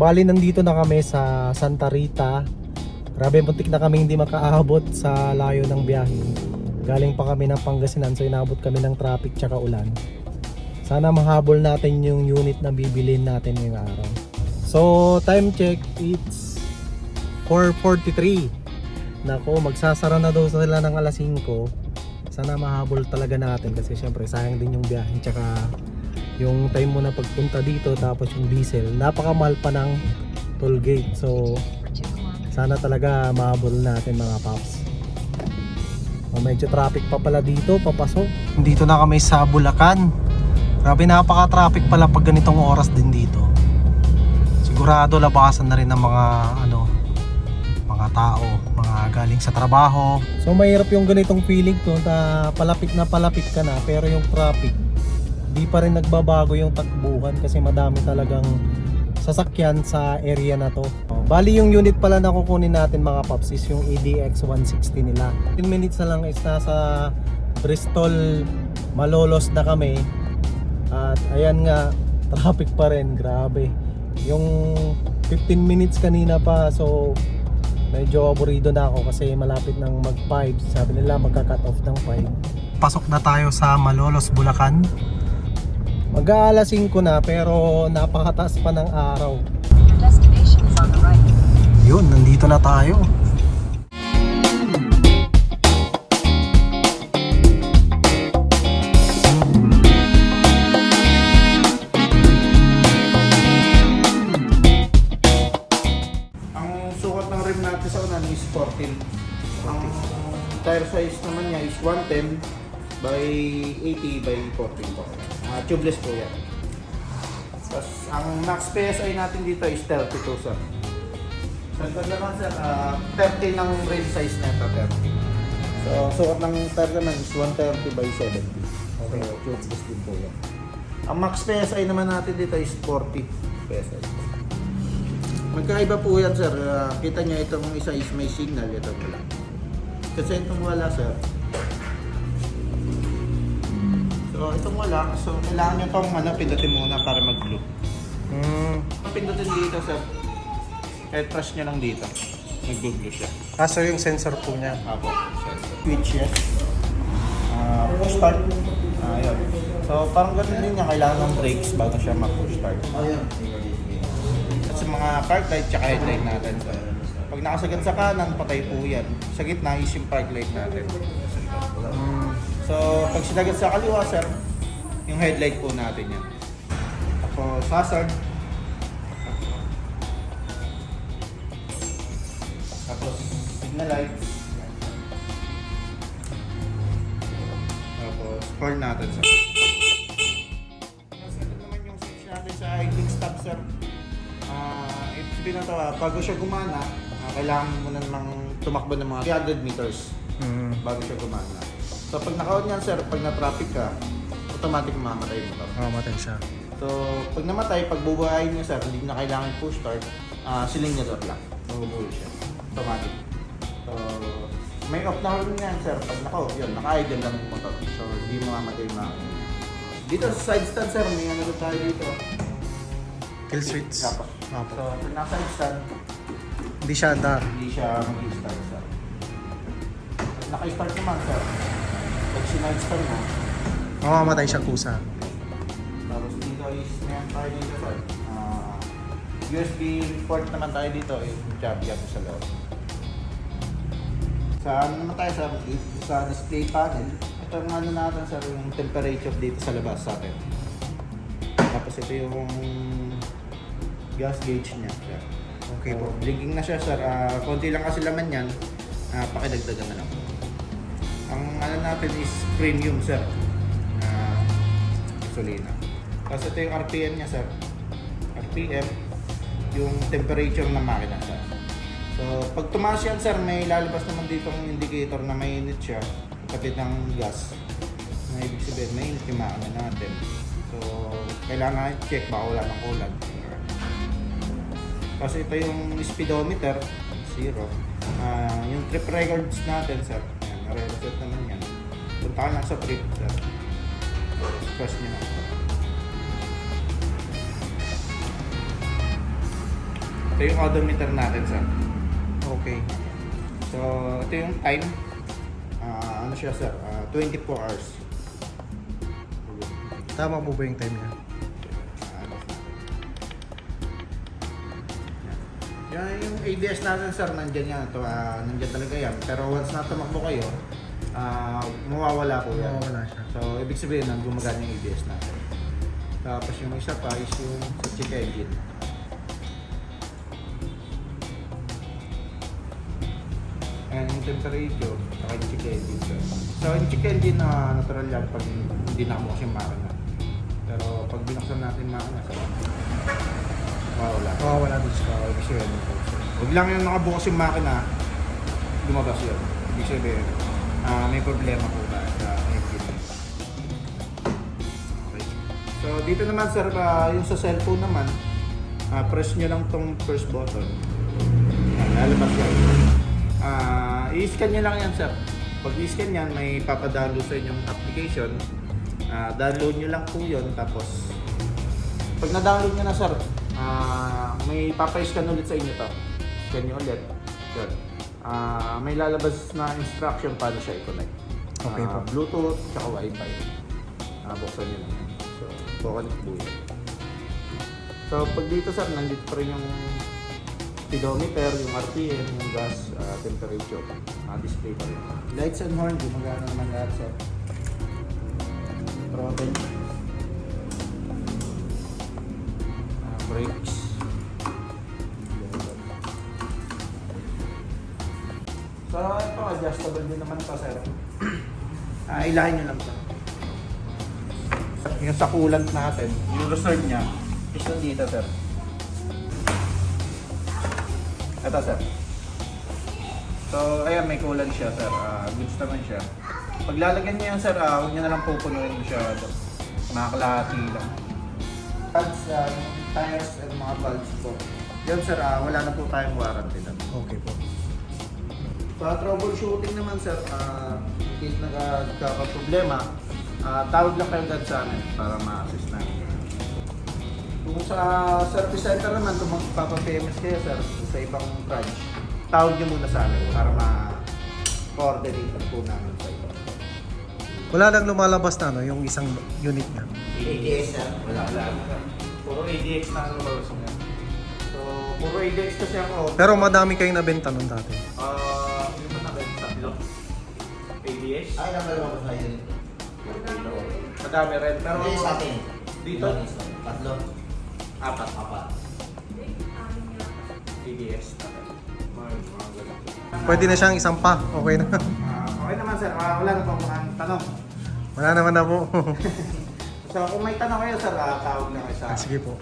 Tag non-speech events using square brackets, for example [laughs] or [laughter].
bali nandito na kami sa Santa Rita. Grabe, muntik na kami hindi makaabot sa layo ng biyahe. Galing pa kami ng Pangasinan so inabot kami ng traffic tsaka ulan. Sana mahabol natin yung unit na bibilin natin ngayong araw. So, time check, it's 4.43. Nako, magsasara na daw sila ng alas 5. Sana mahabol talaga natin kasi syempre sayang din yung biyahe tsaka yung time mo na pagpunta dito tapos yung diesel napakamahal pa ng toll gate. So sana talaga mahabol natin mga paps. Oh, medyo traffic pa pala dito papasok. Dito na kami sa Bulacan. Grabe napaka traffic pala pag ganitong oras din dito. Sigurado labasan na rin ng mga ano mga tao mga galing sa trabaho. So mahirap yung ganitong feeling to na palapit na palapit ka na pero yung traffic di pa rin nagbabago yung takbuhan kasi madami talagang sasakyan sa area na to. Bali yung unit pala na kukunin natin mga paps is yung EDX 160 nila. 10 minutes na lang is nasa Bristol Malolos na kami. At ayan nga, [laughs] traffic pa rin, grabe. Yung 15 minutes kanina pa, so medyo aburido na ako kasi malapit ng mag 5. Sabi nila magka-cut off ng 5. Pasok na tayo sa Malolos, Bulacan. Mag-aalas 5 na pero napakataas pa ng araw. Your destination is on the right. Yun, nandito na tayo. Ang sukat ng rim natin sa unan is 14. Ang tire size naman niya is 110 by 80 by 14 po. Ah, tubeless po yan. Tapos ang max PSI natin dito is 32 sir. Sentad naman sir, ah, 30 ng rim size na ito, 30. So, sukat ng tire naman is 130 by 70. Okay. So, tubeless din po yan. Ang max PSI naman natin dito is 40 PSI. Magkaiba po yan sir. Ah, kita niya itong isa is may signal, ito wala. Kasi itong wala sir. So itong wala, so kailangan nyo itong ano, pindutin muna para mag-blue. Hmm. Ang pindutin dito sir, kahit press nyo lang dito, mag-blue siya. Kaso yung sensor po niya. Apo, switch yes. Ah, push start. Ah, yun. So parang ganun din niya, kailangan ng brakes bago siya mag-push start. At sa mga park light tsaka headlight natin. So, pag nakasagad sa kanan, patay po yan. Sa gitna is yung park light natin. Hmm. So, pag sinagad sa kaliwa, sir, yung headlight po natin yan. Tapos, hazard. Tapos, signal light. Tapos, horn natin, sir. Tapos, ito naman yung switch natin sa idling stop, sir. Ah, ibig sabihin na to, ah, bago siya gumana, ah, kailangan mo na namang tumakbo ng mga 300 meters Hmm. bago siya gumana. So pag naka-on yan sir, pag na-traffic ka, automatic mamamatay yung motor. Mamatay siya. So pag namatay, pag bubuhayin niya sir, hindi na kailangan push start, ah cylinder lang. Mabubuhay siya. Automatic. So may off na rin yan sir, pag naka-off yun, naka-idle lang yung motor. So hindi mamamatay yung makina. Dito sa side stand sir, may ano tayo dito. Kill switch. Apo. Apo. So pag naka-side stand, Hindi siya andar. hindi siya mag-start sir. Pag naka-start naman sir, pag sinag-start mo, Mamamatay siya kusa. Tapos dito is meron tayo dito sir. Ah, USB port naman tayo dito, yung job job sa loob. Sa ano naman tayo sa, sa display panel, ito ang ano natin sir, yung temperature dito sa labas sa atin. Tapos ito yung gas gauge niya sir. Okay po. So, blinking na siya sir. Ah, konti lang kasi laman yan. Ah, pakidagdagan na lang. Ano natin is premium sir. Ah, gasolina. Tapos ito yung RPM niya sir. RPM, yung temperature ng makina sir. So, pag tumaas yan sir, may lalabas naman dito ang indicator na mainit siya. Kapit ng gas. Na ibig sabihin, mainit yung makina natin. So, kailangan check baka wala ng kulag. Kasi ito yung speedometer, zero. Ah, yung trip records natin, sir. Nare-reset naman yan. Punta ka lang sa trip, sir. Press nyo lang. Ito yung odometer natin, sir. Okay. So, ito yung time. Ah, ano siya, sir? Ah, 24 hours. Tama po ba yung time niya? Yan yung ABS natin sir, nandyan yan. Ito, ah, nandyan talaga yan. Pero once na tumakbo kayo, ah, mawawala po yan. Mawawala siya. So, ibig sabihin nun, gumagana yung ABS natin. Tapos yung isa pa is yung sa check engine. Ayan yung temperature, saka yung check engine sir. So, yung check engine na natural yan pag hindi nakabukas yung makina. Pero pag binuksan natin yung makina, sir, mawawala. Mawawala doon siya. Ibig sabihin, huwag lang yung nakabukas yung makina, lumabas yun. Ibig sabihin, ah, may problema po na sa engine. Okay. So, dito naman sir, ah, yung sa cellphone naman, ah, press nyo lang tong first button. Ah, lalabas yan. Ah, i-scan nyo lang yan sir. Pag i-scan yan, may papadownload sa inyong application. Ah, download nyo lang po yun, tapos pag na-download nyo na sir, ah, may papa-scan ulit sa inyo to. Scan nyo ulit. Yun. Ah, may lalabas na instruction paano siya i-connect. Okay Ah, po. Bluetooth, tsaka Wi-Fi. Ah, buksan nyo lang. So, kukunik po yun. So, pag dito sir, nandito pa rin yung speedometer, yung RPM, yung gas, ah, temperature. Ah, display pa rin. Lights and horn, gumagana naman lahat sir. Throttle. Brakes. So, ito, adjustable din naman ito, sir. [clears throat] Ah, ilahin nyo lang ito. Yung sa coolant natin, yung reserve niya, is nandito, sir. Ito, sir. So, ayan, may coolant siya, sir. Ah, goods naman siya. Pag lalagyan niyo yan, sir, ah, huwag niyo na lang pupunuin masyado. Makakalahati lang. Pads, ah, yung tires and mga valves po. Yan, sir, ah, wala na po tayong warranty doon. Okay po. Sa troubleshooting naman sir, uh, in case nagka- nagkaka-problema, ah, tawag lang kayo agad sa amin para ma-assist namin. Kung sa service center naman, kung magpapa-PMS kayo sir, sa ibang branch, tawag niyo muna sa amin para ma-coordinate po namin iyo. Wala lang lumalabas na no, yung isang unit niya. ADX na? Wala, wala. Puro ADX na ang lumabas niya. So, puro ADX kasi ako. Pero madami kayong nabenta nun dati. Ah, uh, ano na ba? Tatlo? ADX? Ay, nakalawa ko sa yun. Madami rin. Pero Hindi sa atin. Dito? Tatlo. Apat. Apat. Mga ganun. Pwede na siyang isang pa. Okay na. Ah, okay naman sir. Ah, wala na mga tanong. Wala naman na po. [laughs] So kung may tanong kayo sir, ah, tawag lang kayo sa Ah, Sige po.